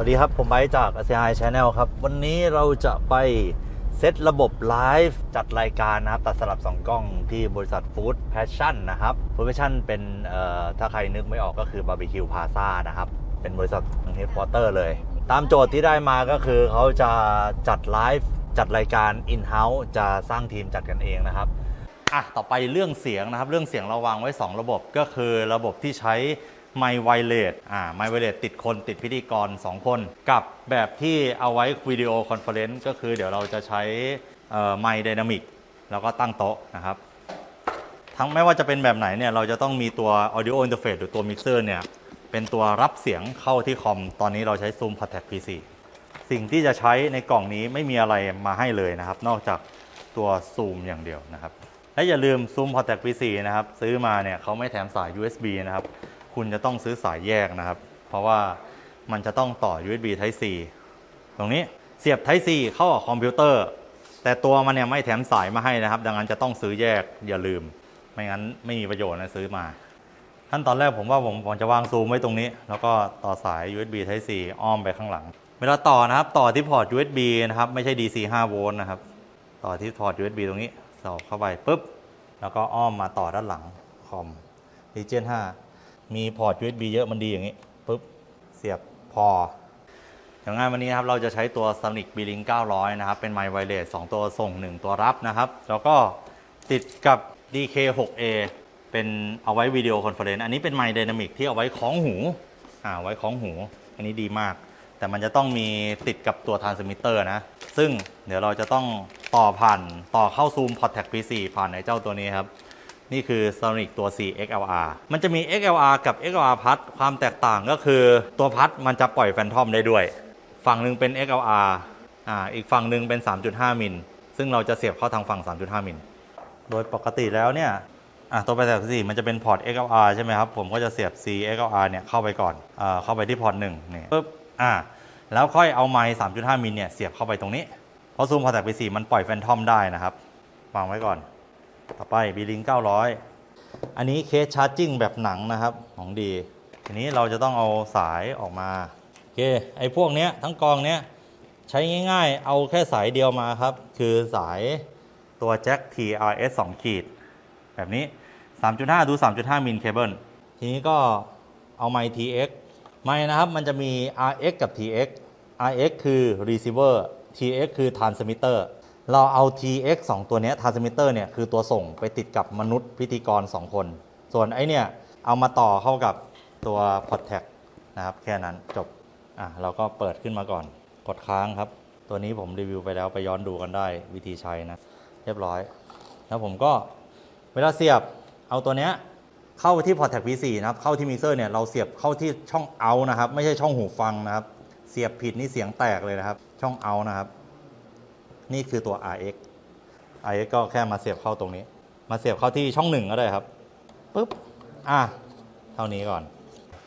วัสดีครับ ผมไบจาก ASEAN Channel ครับ วันนี้เราจะไปเซตระบบไลฟ์จัดรายการนะครับ ตัดสลับ 2 กล้องที่บริษัท Food Passion นะครับ Food Passion เป็นถ้าใครนึกไม่ออกก็คือ Barbecue Plaza นะครับ เป็นบริษัทเฮดควอเตอร์เลย ตามโจทย์ที่ได้มาก็คือเขาจะจัดไลฟ์จัดรายการ In-house จะสร้างทีมจัดกันเองนะครับอะต่อไปเรื่องเสียงนะครับ เรื่องเสียงเราวางไว้ 2 ระบบก็คือระบบที่ใช้ ไมไวเลสอ่าไมไวเลสติดคนติดพิธีกร 2 คน กับแบบที่เอาไว้วิดีโอคอนเฟอเรนซ์ก็คือเดี๋ยวเราจะใช้ไมค์ไดนามิกแล้วก็ตั้งโต๊ะนะครับ ทั้งไม่ว่าจะเป็นแบบไหนเนี่ย เราจะต้องมีตัว audio interface หรือตัว mixer เนี่ย เป็นตัวรับเสียงเข้าที่คอม ตอนนี้เราใช้ Zoom Protect PC สิ่งที่จะใช้ในกล่องนี้ไม่มีอะไรมาให้เลยนะครับ นอกจากตัว Zoom อย่างเดียวนะครับ และอย่าลืม Zoom Protect PC นะครับ ซื้อมาเนี่ยเขาไม่แถมสาย USB นะครับ คุณจะต้องซื้อสายแยกนะครับ เพราะว่ามันจะต้องต่อ USB Type C ตรงนี้เสียบ Type C เข้ากับคอมพิวเตอร์ แต่ตัวมันเนี่ยไม่แถมสายมาให้นะครับ ดังนั้นจะต้องซื้อแยกอย่าลืม ไม่งั้นไม่มีประโยชน์นะซื้อมาขั้นตอนแรกผมว่าผมผมจะวางซูมไว้ตรงนี้ แล้วก็ต่อสาย USB Type C อ้อมไปข้างหลัง เวลาต่อนะครับ ต่อที่พอร์ต USB นะครับ ไม่ใช่ DC 5 โวลต์นะครับ ต่อที่พอร์ต USB ตรงนี้สอบเข้าไปปุ๊บ แล้วก็อ้อมมาต่อด้านหลังคอม Region 5 มีพอร์ต USB เยอะมันดีอย่างนี้ปุ๊บเสียบพอ อย่างงานวันนี้นะครับเราจะใช้ตัว Sonic B-Link 900 นะครับ เป็นไมค์ไวเลส2ตัวส่ง 1 ตัวรับนะครับ แล้วก็ติดกับ DK6A เป็นเอาไว้วิดีโอคอนเฟอเรนซ์อันนี้เป็นไมค์ไดนามิกที่เอาไว้คล้องหูอ่าไว้คล้องหู อันนี้ดีมาก แต่มันจะต้องมีติดกับตัวทรานสมิเตอร์นะ ซึ่งเดี๋ยวเราจะต้องต่อผ่านต่อเข้าซูม Protect P4 ผ่านในเจ้าตัวนี้ครับ นี่คือ Sonic ตัว C XLR มันจะมี XLR กับ XLR พัดความแตกต่างก็คือตัวพัดมันจะปล่อยแฟนทอมได้ด้วย ฝั่งหนึ่งเป็น XLR อ่าอีกฝั่งหนึ่งเป็น 3.5 มิล ซึ่งเราจะเสียบเข้าทางฝั่ง 3.5 มิล โดยปกติแล้วเนี่ยอะตัวไปแบบสี่มันจะเป็นพอร์ต XLR ใช่ไหมครับ ผมก็จะเสียบ C XLR เนี่ยเข้าไปก่อนอ่าเข้าไปที่พอร์ตหนึ่งนี่ปุ๊บอ่าแล้วค่อยเอาไมค์3.5 มิลเนี่ยเสียบเข้าไปตรงนี้ เพราะซูมพอร์ตไปสี่มันปล่อยแฟนทอมได้นะครับวางไว้ก่อน ต่อไป B-Link 900 อันนี้เคสชาร์จิ่งแบบหนังนะครับของดี ทีนี้เราจะต้องเอาสายออกมาโอเคไอ้พวกเนี้ยทั้งกองเนี้ยใช้ง่ายๆ เอาแค่สายเดียวมาครับ คือสายตัวแจ็ค TRS 2 ขีด แบบนี้ 3.5 ดู 3.5 มิลเคเบิลทีนี้ก็เอาไมค์ TX ไมค์นะครับมันจะมี RX กับ TX RX คือ receiver TX คือ transmitter เราเอา TX 2 ตัวนี้ย transmitter เนี่ยคือตัวส่งไปติดกับมนุษย์พิธีกร 2 คน ส่วนไอเนี่ยเอามาต่อเข้ากับตัว Protect นะครับแค่นั้นจบอะเราก็เปิดขึ้นมาก่อน กดค้างครับ ตัวนี้ผมรีวิวไปแล้วไปย้อนดูกันได้วิธีใช้นะ เรียบร้อย แล้วผมก็เวลาเสียบเอาตัวเนี้ยเข้าที่ Protect V4 นะครับ เข้าที่มิกเซอร์เนี่ยเราเสียบเข้าที่ช่องเอานะครับ ไม่ใช่ช่องหูฟังนะครับ เสียบผิดนี่เสียงแตกเลยนะครับ ช่องเอานะครับ นี่คือตัว RX RX ก็แค่มาเสียบเข้าตรงนี้ มาเสียบเข้าที่ช่องหนึ่งก็ได้ครับปุ๊บอะเท่านี้ก่อน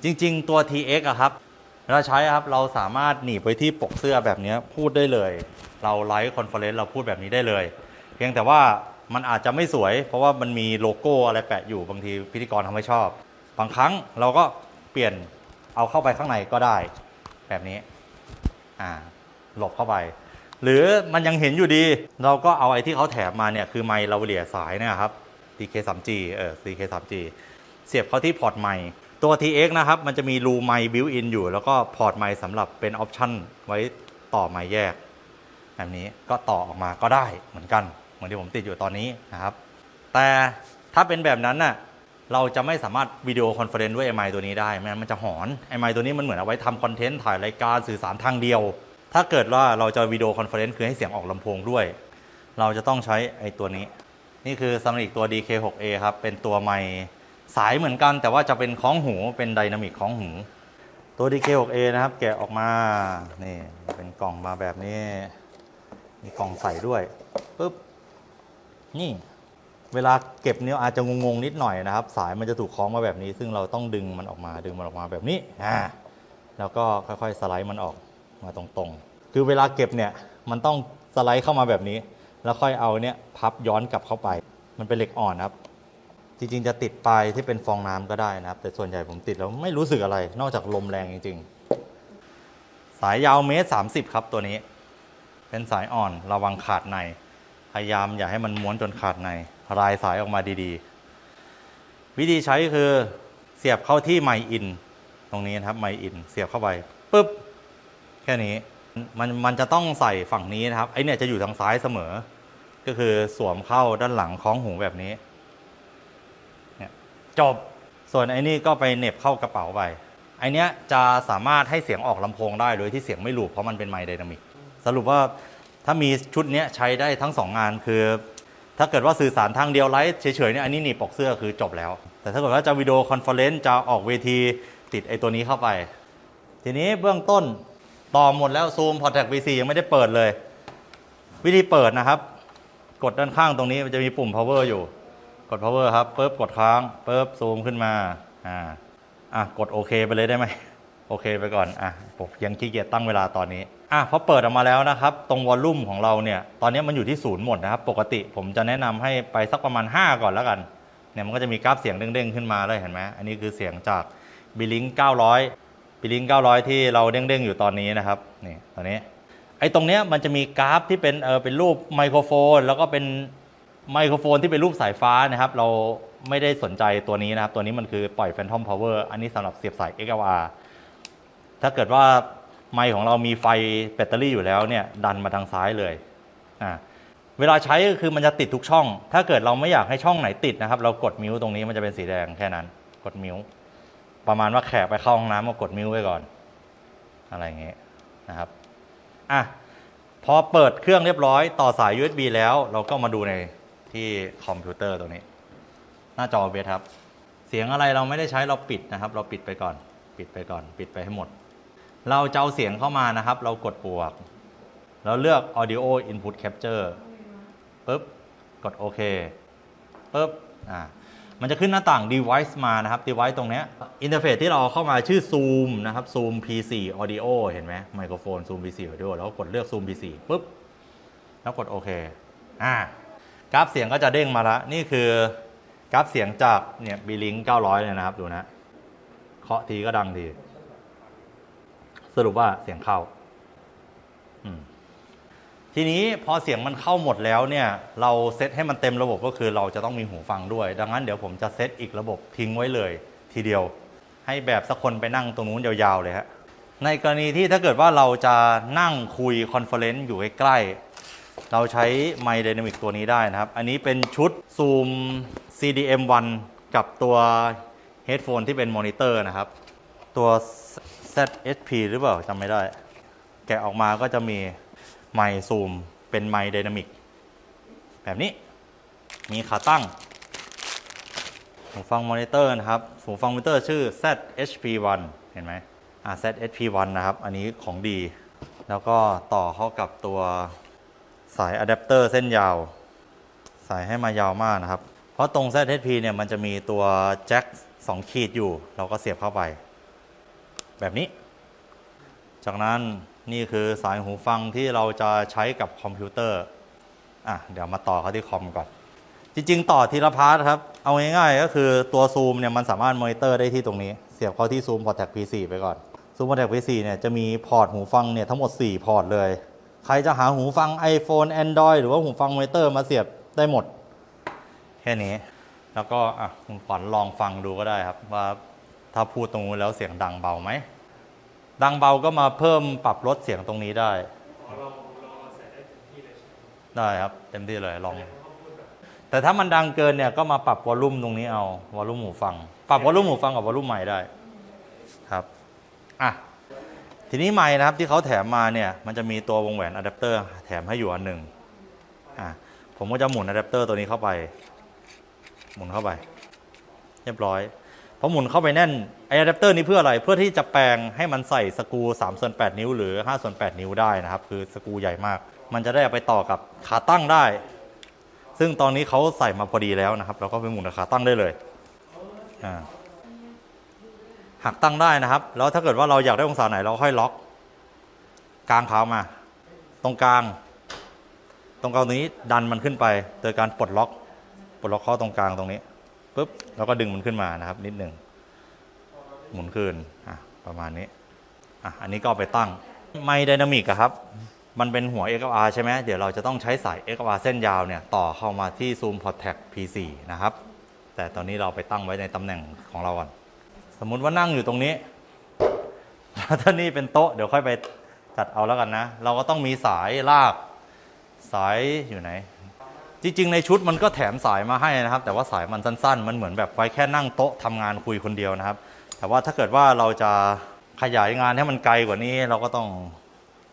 จริง ๆ ตัว TX อะครับเวลาใช้ครับเราสามารถหนีบไปที่ปกเสื้อแบบนี้พูดได้เลย เราไลฟ์คอนเฟอเรนซ์เราพูดแบบนี้ได้เลย เพียงแต่ว่ามันอาจจะไม่สวย เพราะว่ามันมีโลโก้อะไรแปะอยู่บางทีพิธีกรทำไม่ชอบ บางครั้งเราก็เปลี่ยนเอาเข้าไปข้างในก็ได้ แบบนี้อ่าหลบเข้าไป หรือมันยังเห็นอยู่ดี เราก็เอาไอ้ที่เขาแถมมาเนี่ยคือไมค์ลาเวเลียสายเนี่ยครับ DK 3G เออ DK 3G เสียบเข้าที่พอร์ตไมค์ตัว TX นะครับ มันจะมีรูไมค์บิวอินอยู่ แล้วก็พอร์ตไมค์สำหรับเป็นออปชั่นไว้ต่อไมค์แยกแบบนี้ก็ต่อออกมาก็ได้เหมือนกันเหมือนที่ผมติดอยู่ตอนนี้นะครับ แต่ถ้าเป็นแบบนั้นน่ะเราจะไม่สามารถวิดีโอคอนเฟอเรนซ์ด้วยไอไมค์ตัวนี้ได้ไม่งั้นมันจะหอนไอไมค์ตัวนี้มันเหมือนเอาไว้ทำคอนเทนต์ถ่ายรายการสื่อสารทางเดียว ถ้าเกิดว่าเราจะวิดีโอคอนเฟอเรนซ์คือให้เสียงออกลำโพงด้วย เราจะต้องใช้ไอ้ตัวนี้ นี่คือซัมนิกตัว DK6A ครับ เป็นตัวไมสายเหมือนกัน แต่ว่าจะเป็นคล้องหูเป็นไดนามิกคล้องหู ตัว DK6A นะครับ แกะออกมานี่เป็นกล่องมาแบบนี้ มีกล่องใส่ด้วยปุ๊บนี่เวลาเก็บเนี่ยอาจจะงงๆนิดหน่อยนะครับ สายมันจะถูกคล้องมาแบบนี้ ซึ่งเราต้องดึงมันออกมาดึงมันออกมาแบบนี้อ่าแล้วก็ค่อยๆสไลด์มันออก มาตรงๆ คือเวลาเก็บเนี่ยมันต้องสไลด์เข้ามาแบบนี้ แล้วค่อยเอาเนี่ยพับย้อนกลับเข้าไป มันเป็นเหล็กอ่อนครับ จริงๆจะติดปลายที่เป็นฟองน้ำก็ได้นะครับ แต่ส่วนใหญ่ผมติดแล้วไม่รู้สึกอะไร นอกจากลมแรงจริง ๆ สายยาวเมตรสามสิบครับตัวนี้ เป็นสายอ่อนระวังขาดใน พยายามอย่าให้มันม้วนจนขาดใน รายสายออกมาดีๆ วิธีใช้คือเสียบเข้าที่ไมอิน ตรงนี้นะครับไมอิน เสียบเข้าไปปุ๊บ แค่นี้มันมันจะต้องใส่ฝั่งนี้นะครับไอเนี่ยจะอยู่ทางซ้ายเสมอ ก็คือสวมเข้าด้านหลังคล้องหูแบบนี้เนี่ยจบส่วนไอ้นี่ก็ไปเน็บเข้ากระเป๋าไปไอเนี้ยจะสามารถให้เสียงออกลำโพงได้โดยที่เสียงไม่หลุดเพราะมันเป็นไมค์ไดนามิกสรุปว่าถ้ามีชุดเนี้ยใช้ได้ทั้งสองงานคือ ถ้าเกิดว่าสื่อสารทางเดียวไลฟ์เฉยๆเนี่ยอันนี้หนีบปกเสื้อคือจบแล้ว แต่ถ้าเกิดว่าจะวิดีโอคอนเฟอเรนซ์จะออกเวทีติดไอตัวนี้เข้าไป ทีนี้เบื้องต้น ต่อหมดแล้วซูมพอร์ตแท็ก VC ยังไม่ได้เปิดเลย วิธีเปิดนะครับ กดด้านข้างตรงนี้มันจะมีปุ่ม power อยู่ กด power ครับปุ๊บกดค้างปุ๊บซูมขึ้นมาอ่าอะกดโอเคไปเลยได้ไหมโอเคไปก่อนอะผมยังขี้เกียจตั้งเวลาตอนนี้อะพอเปิดออกมาแล้วนะครับ ตรงวอลลุ่มของเราเนี่ย ตอนนี้มันอยู่ที่ศูนย์หมดนะครับ ปกติผมจะแนะนำให้ไปสักประมาณ 5 ก่อนแล้วกันเนี่ยมันก็จะมีกราฟเสียงเด้งๆขึ้นมาเลยเห็นไหมอันนี้คือเสียงจากบิลิง900 บิลิง900 ที่เราเด้งๆอยู่ตอนนี้นะครับนี่ตอนนี้ไอ้ตรงเนี้ยมันจะมีกราฟที่เป็นเออเป็นรูปไมโครโฟน แล้วก็เป็นไมโครโฟนที่เป็นรูปสายฟ้านะครับ เราไม่ได้สนใจตัวนี้นะครับ ตัวนี้มันคือปล่อย Phantom Power อันนี้สำหรับเสียบสาย XLR ถ้าเกิดว่าไมค์ของเรามีไฟแบตเตอรี่อยู่แล้วเนี่ยดันมาทางซ้ายเลยอ่าเวลาใช้ก็คือมันจะติดทุกช่อง ถ้าเกิดเราไม่อยากให้ช่องไหนติดนะครับ เรากดมิวตรงนี้มันจะเป็นสีแดงแค่นั้น กดมิว ประมาณว่าแขกไปเข้าห้องน้ำก็กดมิวไว้ก่อน อะไรเงี้ยนะครับอะพอเปิดเครื่องเรียบร้อยต่อสาย USB แล้ว เราก็มาดูในที่คอมพิวเตอร์ตรงนี้ หน้าจอเบสครับ เสียงอะไรเราไม่ได้ใช้เราปิดนะครับ เราปิดไปก่อน ปิดไปก่อน ปิดไปให้หมด เราจะเอาเสียงเข้ามานะครับ เรากดปวก เราเลือก audio input capture ปุ๊บ กดโอเคปุ๊บ อ่า มันจะขึ้นหน้าต่าง device มานะครับ device ตรงนี้อินเทอร์เฟซที่เราเข้ามาชื่อ zoom นะครับ zoom p4 audio เห็นไหมไมโครโฟน zoom p4 audio แล้วกดเลือก zoom p4 ปุ๊บ แล้วกดโอเคอ่ากราฟเสียงก็จะเด้งมาล้วนี่คือกราฟเสียงจากเนี่ยบีลิง900เลยนะครับ ดูนะเคาะทีก็ดังที สรุปว่าเสียงเข้า อืม ทีนี้พอเสียงมันเข้าหมดแล้วเนี่ยเราเซตให้มันเต็มระบบก็คือเราจะต้องมีหูฟังด้วย ดังนั้นเดี๋ยวผมจะเซตอีกระบบทิ้งไว้เลย ทีเดียว ให้แบบสักคนไปนั่งตรงนู้นยาวๆเลยฮะในกรณีที่ถ้าเกิดว่าเราจะนั่งคุยคอนเฟอเรนซ์อยู่ใกล้ๆเราใช้ไมค์ไดนามิกตัวนี้ได้นะครับ อันนี้เป็นชุดซูม CDM1 กับตัวเฮดโฟนที่เป็นมอนิเตอร์นะครับ ตัว ZSP หรือเปล่าจำไม่ได้ แกะออกมาก็จะมี ไมค์ซูม เป็นไมค์ไดนามิกแบบนี้มีขาตั้งหูฟังมอนิเตอร์นะครับหูฟังมอนิเตอร์ชื่อ ZHP1 เห็นไหมอ่า ZHP1 นะครับ อันนี้ของดี แล้วก็ต่อเข้ากับตัวสายอะแดปเตอร์เส้นยาว สายให้มายาวมากนะครับ เพราะตรง ZHP เนี่ยมันจะมีตัวแจ็ค2ขีดอยู่ เราก็เสียบเข้าไป แบบนี้ จากนั้น นี่คือสายหูฟังที่เราจะใช้กับคอมพิวเตอร์ อะ เดี๋ยวมาต่อเขาที่คอมก่อน จริง ๆ ต่อทีละพาร์ทครับ เอาง่ายๆ ก็คือตัวซูมเนี่ยมันสามารถมอนิเตอร์ได้ที่ตรงนี้ เสียบเข้าที่ซูมพอร์ตแท็ก P4 ไปก่อน ซูมพอร์ตแท็ก P4 เนี่ยจะมีพอร์ตหูฟังเนี่ยทั้งหมด 4 พอร์ตเลย ใครจะหาหูฟัง iPhone Android หรือว่าหูฟังมอนิเตอร์มาเสียบได้หมด แค่นี้ แล้วก็อะคุณขวัญลองฟังดูก็ได้ครับว่าถ้าพูดตรงนู้นแล้วเสียงดังเบาไหม ดังเบาก็มาเพิ่มปรับลดเสียงตรงนี้ได้ได้ครับเต็มที่เลยลอง แต่ถ้ามันดังเกินเนี่ยก็มาปรับวอลลุ่มตรงนี้เอาวอลลุ่มหูฟัง ปรับวอลลุ่มหูฟังกับวอลลุ่มใหม่ได้ครับอะทีนี้ไม้นะครับที่เขาแถมมาเนี่ยมันจะมีตัววงแหวนอะแดปเตอร์แถมให้อยู่อันหนึ่งอะผมก็จะหมุนอะแดปเตอร์ตัวนี้เข้าไป หมุนเข้าไป เรียบร้อย พอหมุนเข้าไปแน่นไออะแดปเตอร์นี้เพื่ออะไรเพื่อที่จะแปลงให้มันใส่สกู3ส่วน8นิ้ว หรือ5ส่วน8นิ้วได้นะครับ คือสกูใหญ่มาก มันจะได้เอาไปต่อกับขาตั้งได้ ซึ่งตอนนี้เขาใส่มาพอดีแล้วนะครับ เราก็ไปหมุนขาตั้งได้เลยอ่าหักตั้งได้นะครับ แล้วถ้าเกิดว่าเราอยากได้องศาไหนเราค่อยล็อก กลางเท้ามา ตรงกลาง ตรงกลางนี้ดันมันขึ้นไป โดยการปลดล็อก ปลดล็อกข้อตรงกลางตรงนี้ ปุ๊บแล้วก็ดึงมันขึ้นมานะครับ นิดหนึ่งหมุนคืนอะประมาณนี้อะอันนี้ก็ไปตั้งไมค์ไดนามิกครับ มันเป็นหัว XLR ใช่ไหมเดี๋ยวเราจะต้องใช้สาย XLR เส้นยาวเนี่ยต่อเข้ามาที่ Zoom Protect P4 นะครับ แต่ตอนนี้เราไปตั้งไว้ในตำแหน่งของเราก่อน สมมุติว่านั่งอยู่ตรงนี้ถ้านี่เป็นโต๊ะเดี๋ยวค่อยไปจัดเอาแล้วกันนะ เราก็ต้องมีสายลาก สายอยู่ไหน จริงๆ ในชุดมันก็แถมสายมาให้นะครับ แต่ว่าสายมันสั้นๆ มันเหมือนแบบไว้แค่นั่งโต๊ะทำงานคุยคนเดียวนะครับ แต่ว่าถ้าเกิดว่าเราจะขยายงานให้มันไกลกว่านี้ เราก็ต้อง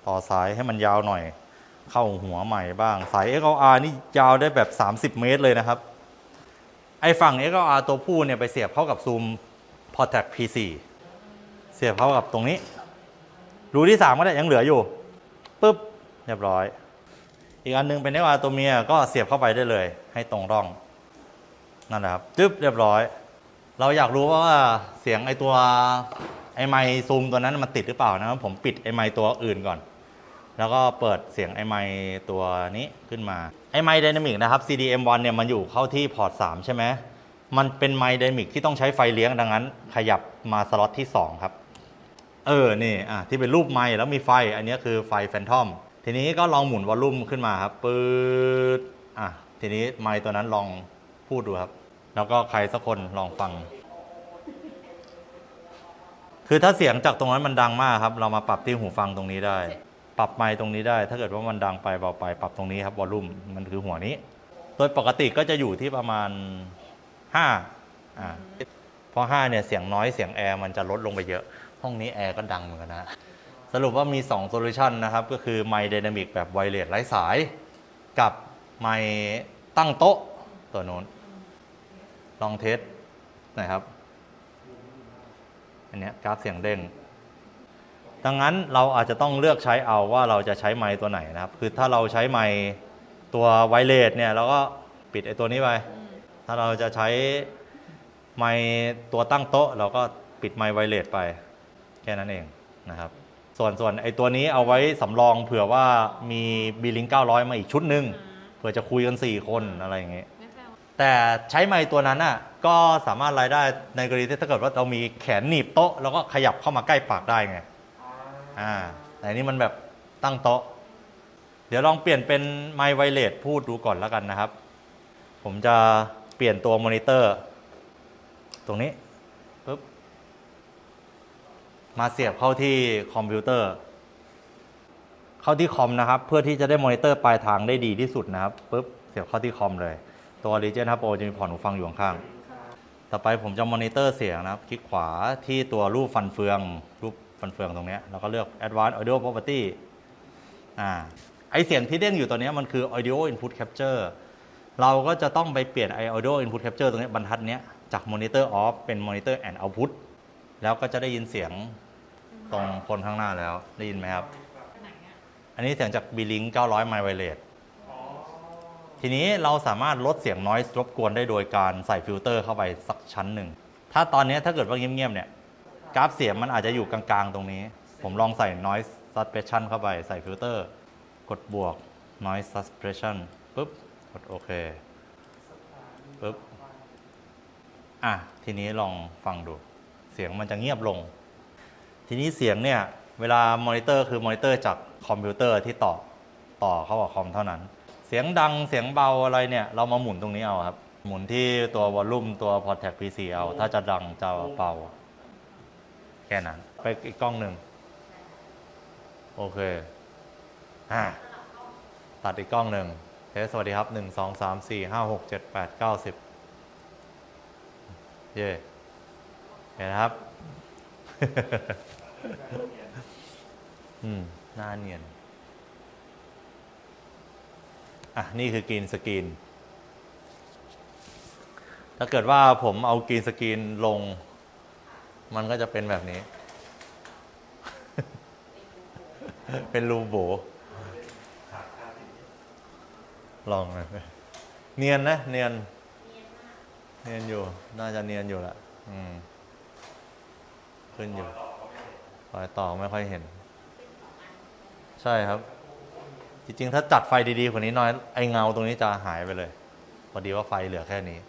ต่อสายให้มันยาวหน่อย เข้าหัวใหม่บ้าง สาย XLR นี่ยาวได้แบบ 30 เมตรเลยนะครับ ไอฝั่ง XLR ตัวผู้เนี่ยไปเสียบเข้ากับ Zoom Protect P4 เสียบเข้ากับตรงนี้ รูที่ 3 ก็ได้ยังเหลืออยู่ปุ๊บเรียบร้อย อีกอันหนึงเป็น XLR ตัวเมียก็เสียบเข้าไปได้เลย ให้ตรงร่องนั่นแหละครับจึ๊บเรียบร้อย เราอยากรู้ว่าเสียงไอตัวไอไมซูมตัวนั้นมันติดหรือเปล่านะครับผมปิดไอไมตัวอื่นก่อน แล้วก็เปิดเสียงไอไมตัวนี้ขึ้นมาไอไมค์ไดนามิกนะครับ CDM1 เนี่ยมันอยู่เข้าที่พอร์ต3ใช่ไหมมันเป็นไมค์ไดนามิกที่ต้องใช้ไฟเลี้ยงดังนั้น ขยับมาสล็อตที่ 2 ครับ เออนี่อะที่เป็นรูปไมแล้วมีไฟ อันนี้คือไฟแฟนทอม ทีนี้ก็ลองหมุนวอลลุ่มขึ้นมาครับปืดอะทีนี้ไมค์ตัวนั้นลองพูดดูครับ แล้วก็ใครสักคนลองฟัง คือถ้าเสียงจากตรงนั้นมันดังมากครับ เรามาปรับที่หูฟังตรงนี้ได้ ปรับไมค์ตรงนี้ได้ ถ้าเกิดว่ามันดังไปเบาไป ปรับตรงนี้ครับวอลลุ่มมันคือหัวนี้ โดยปกติก็จะอยู่ที่ประมาณ5อ่าเพราะ5เนี่ยเสียงน้อยเสียงแอร์มันจะลดลงไปเยอะ ห้องนี้แอร์ก็ดังเหมือนกันนะ สรุปว่ามี2โซลูชันนะครับ ก็คือไมค์ไดนามิกแบบไวเลสไร้สาย กับไมค์ตั้งโต๊ะตัวโน้น ลองเทสหน่อยครับ อันนี้กราฟเสียงเด้ง ดังนั้นเราอาจจะต้องเลือกใช้เอาว่าเราจะใช้ไมค์ตัวไหนนะครับ คือถ้าเราใช้ไมค์ตัวไวเลสเนี่ยเราก็ปิดไอตัวนี้ไป ถ้าเราจะใช้ไมค์ตัวตั้งโต๊ะ เราก็ปิดไมค์ไวเลสไป แค่นั้นเองนะครับ ส่วนส่วนไอ้ตัวนี้เอาไว้สำรองเผื่อว่ามีบีลิง900 มาอีกชุดหนึ่งเผื่อจะคุยกัน 4 คนอะไรอย่างเงี้ยไม่แปลว่าแต่ใช้ไม้ตัวนั้นน่ะก็สามารถรายได้ในกรณีที่ถ้าเกิดว่าเรามีแขนหนีบโต๊ะแล้วก็ขยับเข้ามาใกล้ปากได้ไงอ่าแต่อันนี้มันแบบตั้งโต๊ะ เดี๋ยวลองเปลี่ยนเป็นไมค์ไวเลสพูดดูก่อนแล้วกันนะครับ ผมจะเปลี่ยนตัวมอนิเตอร์ ตรงนี้ปุ๊บ มาเสียบเข้าที่คอมพิวเตอร์ เข้าที่คอมนะครับ เพื่อที่จะได้มอนิเตอร์ปลายทางได้ดีที่สุดนะครับปุ๊บเสียบเข้าที่คอมเลย ตัว Legion Hub Pro จะมีพอร์ตหูฟังอยู่ข้างๆต่อไปผมจะมอนิเตอร์เสียงนะครับ คลิกขวาที่ตัวรูปฟันเฟือง รูปฟันเฟืองตรงนี้แล้วก็เลือก Advanced Audio Property อ่าไอเสียงที่เด้งอยู่ตัวนี้มันคือ Audio Input Capture เราก็จะต้องไปเปลี่ยนไอ Audio Input Capture ตรงนี้บรรทัดนี้จาก Monitor Off เป็น Monitor and Output แล้วก็จะได้ยินเสียง ตรงคนข้างหน้าแล้ว ได้ยินไหมครับไหนอะอันนี้เสียงจาก B-Link 900 My Wireless ทีนี้เราสามารถลดเสียงน้อยรบกวนได้โดยการใส่ฟิลเตอร์เข้าไปสักชั้นหนึ่ง ถ้าตอนนี้ถ้าเกิดว่าเงียบๆเนี่ยกราฟเสียงมันอาจจะอยู่กลางๆ ตรงนี้ ผมลองใส่ noise suppression เข้าไปใส่ฟิลเตอร์ กดบวก noise suppression ปุ๊บ กดโอเคปุ๊บ อะ ทีนี้ลองฟังดู เสียงมันจะเงียบลง ทีนี้เสียงเนี่ยเวลามอนิเตอร์คือมอนิเตอร์จากคอมพิวเตอร์ที่ต่อต่อเข้ากับคอมเท่านั้น เสียงดังเสียงเบาอะไรเนี่ย เรามาหมุนตรงนี้เอาครับ หมุนที่ตัววอลลุ่มตัวพอร์ตแท็ก PC เอา ถ้าจะดังจะเบาแค่นั้น ไปอีกกล้องหนึ่งโอเคอ่าตัดอีกกล้องหนึ่งเทสสวัสดีครับหนึ่งสองสามสี่ห้าหกเจ็ดแปดเก้าสิบเย่เห็นนะครับ อืมหน้าเนียน อะ นี่คือกรีนสกรีน ถ้าเกิดว่าผมเอากรีนสกรีนลง มันก็จะเป็นแบบนี้ เป็นรูโบ ลองน่อยเนียนนะ เนียน เนียนอยู่ น่าจะเนียนอยู่ละอืม ขึ้นอยู่รอยต่อไม่ค่อยเห็น ใช่ครับ จริงๆ ถ้าจัดไฟดีๆกว่านี้หน้อยไอเงาตรงนี้จะหายไปเลย พอดีว่าไฟเหลือแค่นี้